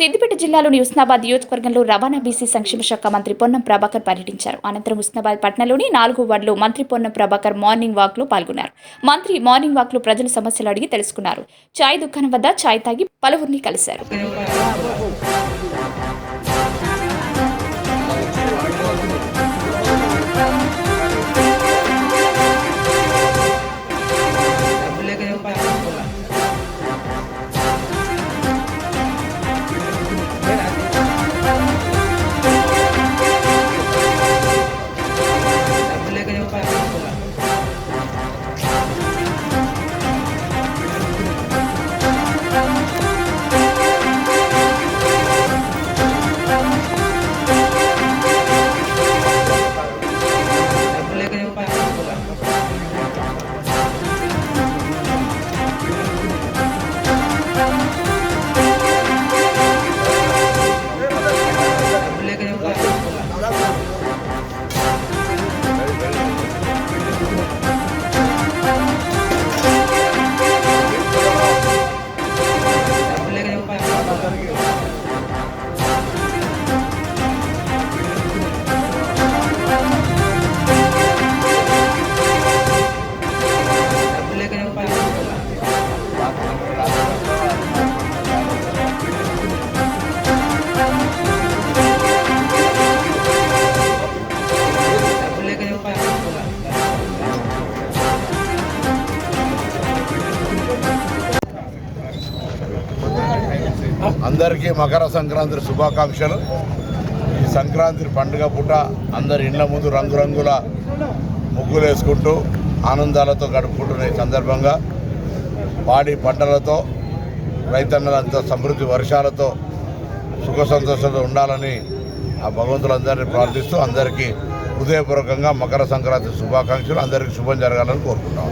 సిద్దిపేట జిల్లాలోని ఉస్నాబాద్ నియోజకవర్గంలో రవాణా బీసీ సంక్షేమ శాఖ మంత్రి పొన్నం ప్రభాకర్ పర్యటించారు. అనంతరం ఉస్నాబాద్ పట్టణంలోని నాలుగు వార్డులో మంత్రి పొన్నం ప్రభాకర్ మార్నింగ్ వాక్లో పాల్గొన్నారు. మంత్రి మార్నింగ్ వాక్లో ప్రజల సమస్యలు అడిగి తెలుసుకున్నారు. చాయ్ దుకాణం వద్ద చాయ్ తాగి పలువురిని కలిశారు. అందరికీ మకర సంక్రాంతి శుభాకాంక్షలు. ఈ సంక్రాంతి పండుగ పూట అందరి ఇండ్ల ముందు రంగురంగుల ముగ్గులు వేసుకుంటూ ఆనందాలతో గడుపుకుంటున్న ఈ సందర్భంగా పాడి పంటలతో రైతన్నలంతా సమృద్ధి వర్షాలతో సుఖ సంతోషాలతో ఉండాలని ఆ భగవంతులందరినీ ప్రార్థిస్తూ అందరికీ హృదయపూర్వకంగా మకర సంక్రాంతి శుభాకాంక్షలు. అందరికీ శుభం జరగాలని కోరుకుంటాం